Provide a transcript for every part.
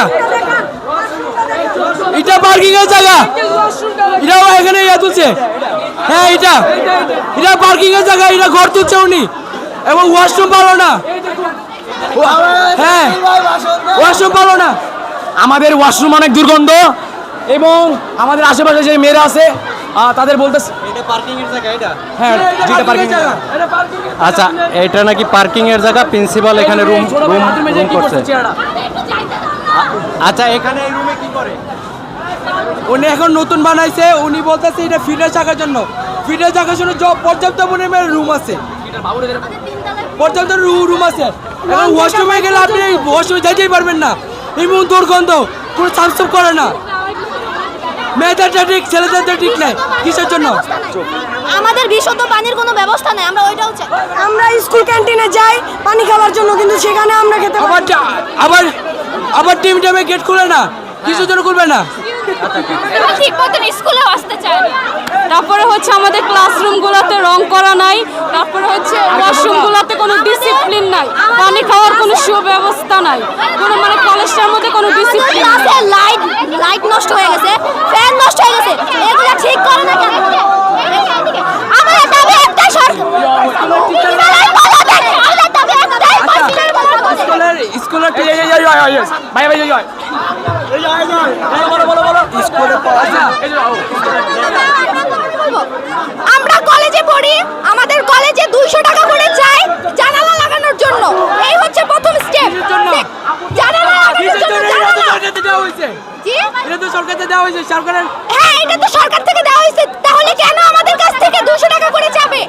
এটা এটা পার্কিং এর জায়গা। এটা এখানে ইয়া তুলছে। হ্যাঁ এটা। এটা পার্কিং এর জায়গা এটা ঘর তুলছে উনি। এবং ওয়াশরুম ভালো না। হ্যাঁ ওয়াশরুম ভালো না। আমাদের ওয়াশরুম অনেক দুর্গন্ধ এবং আমাদের আশেপাশে যে মেয়েরা আছে আহ, তাদের বলতে হ্যাঁ আচ্ছা এটা নাকি পার্কিং এর জায়গা? প্রিন্সিপাল এখানে রুম রুম রুম করছে। আচ্ছা এখানে এই রুমে কি করে? উনি এখন নতুন বানাইছে উনি বলতেছে এটা ফিডার থাকার জন্য। ফিডার থাকার জন্য পর্যাপ্ত পরিমাণে রুম আছে। পর্যাপ্ত রুম আছে। এখন ওয়াশরুমে গেলে আপনি ওয়াশরুমে যাইতেই পারবেন না। এমন দুর্গন্ধ কোনো সাফসুফ করে না। মেয়েদেরটা ঠিক ছেলেদেরটা ঠিক নেই। কিসের জন্য? আমাদের বিশুদ্ধ পানির কোনো ব্যবস্থা নেই আমরা ওইটাও চাই। আমরা স্কুল ক্যান্টিনে যাই পানি খাওয়ার জন্য কিন্তু সেখানে আমরা খেতে আবার পারি আবার আবার টিম টাইমে গেট খুলে না? কিছু জন্য খুলবে না? ঠিক মতন আসতে চায় তারপরে হচ্ছে আমাদের ক্লাসরুমগুলোতে রং করা নাই। তারপরে হচ্ছে ওয়াশরুমগুলোতে কোনো ডিসিপ্লিন নাই। পানি খাওয়ার কোনো সুব্যবস্থা নাই। কোনো মানে কলেজটার মধ্যে কোনো ডিসিপ্লিন লাইট লাইট নষ্ট হয়ে গেছে ফ্যান নষ্ট হয়ে গেছে এগুলো ঠিক করে না কেন আমাদের দাবি একটাই সরকার আমাদের দাবি একটাই পাঁচিলের মতো করে। স্কুলের স্কুলের ভাই ভাই জয় বলো বলো বলো স্কুলে পড়াশোনা। আমরা কলেজে পড়ি আমাদের কলেজে দুইশো টাকা করে চাই জানালা লাগানোর জন্য। এই হচ্ছে প্রথম স্টেপ জানালা লাগানোর জন্য? এটা তো সরকার থেকে দেওয়া হয়েছে? সরকারের হ্যাঁ এটা তো সরকার থেকে দেওয়া হয়েছে তাহলে কেন আমাদের কাছ থেকে দুশো টাকা করে যাবে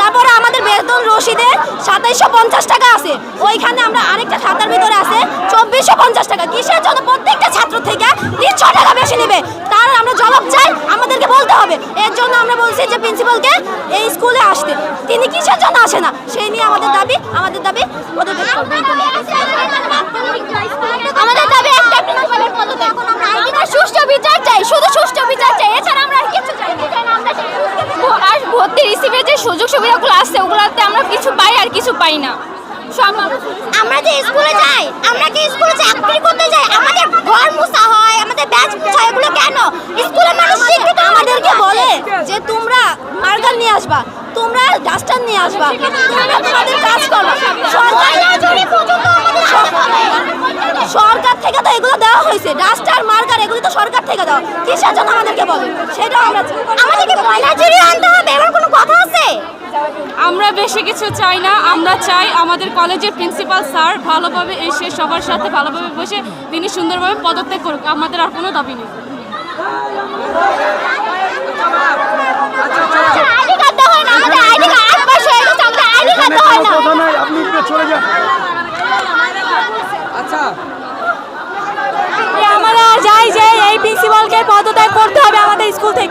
তারপরে আমাদের বেতন রসিদে সাতাইশশো পঞ্চাশ টাকা আছে। ওইখানে আমরা আরেকটা খাতার ভিতরে আছে, চব্বিশশো পঞ্চাশ টাকা। কিসের জন্য প্রত্যেকটা ছাত্র থেকে তিনশো টাকা বেশি নেবে? তার আমরা জবাব চাই, আমাদেরকে বলতে হবে। এর জন্য আমরা বলছি যে প্রিন্সিপালকে এই স্কুলে আসতে। তিনি কিসের জন্য আসে না? সেই নিয়ে আমাদের দাবি আমাদের দাবি পদত্যাগ করবে। আমাদের আমরা সুষ্ঠু বিচার চাই, শুধু সুষ্ঠু বিচার চাই, এছাড়া আমরা কিছু চাই যে সুযোগ সুবিধাগুলো আছে, ওগুলোতে আমরা কিছু পাই আর কিছু পাই না। আমরা যে স্কুলে যাই, আমরা কি স্কুলে চাকরি করতে যাই? আমাদের ঘর হয়, আমাদের ব্যাচ এগুলো কেন? মানুষ শিক্ষিত আমাদেরকে বলে যে তোমরা মার্গাল নিয়ে আসবা, তোমরা ডাস্টার নিয়ে আসবা, তোমরা তোমাদের কাজ করবা সরকার সরকার থেকে তো এগুলো দেওয়া হয়েছে ডাস্টার মার্কার এগুলো তো সরকার থেকে দেওয়া কিসের জন্য আমাদেরকে বলে? সেটা আমরা আমাদেরকে পয়লা চুরি আনতে হবে? এবার কোনো কথা আছে? আমরা বেশি কিছু চাই না। আমরা চাই আমাদের কলেজের প্রিন্সিপাল স্যার ভালোভাবে এসে সবার সাথে ভালোভাবে বসে তিনি সুন্দরভাবে পদত্যাগ করুক। আমাদের আর কোনো দাবি নেই। আইডি আজকে এই প্রিন্সিপালকে পদত্যাগ করতে হবে আমাদের স্কুল থেকে।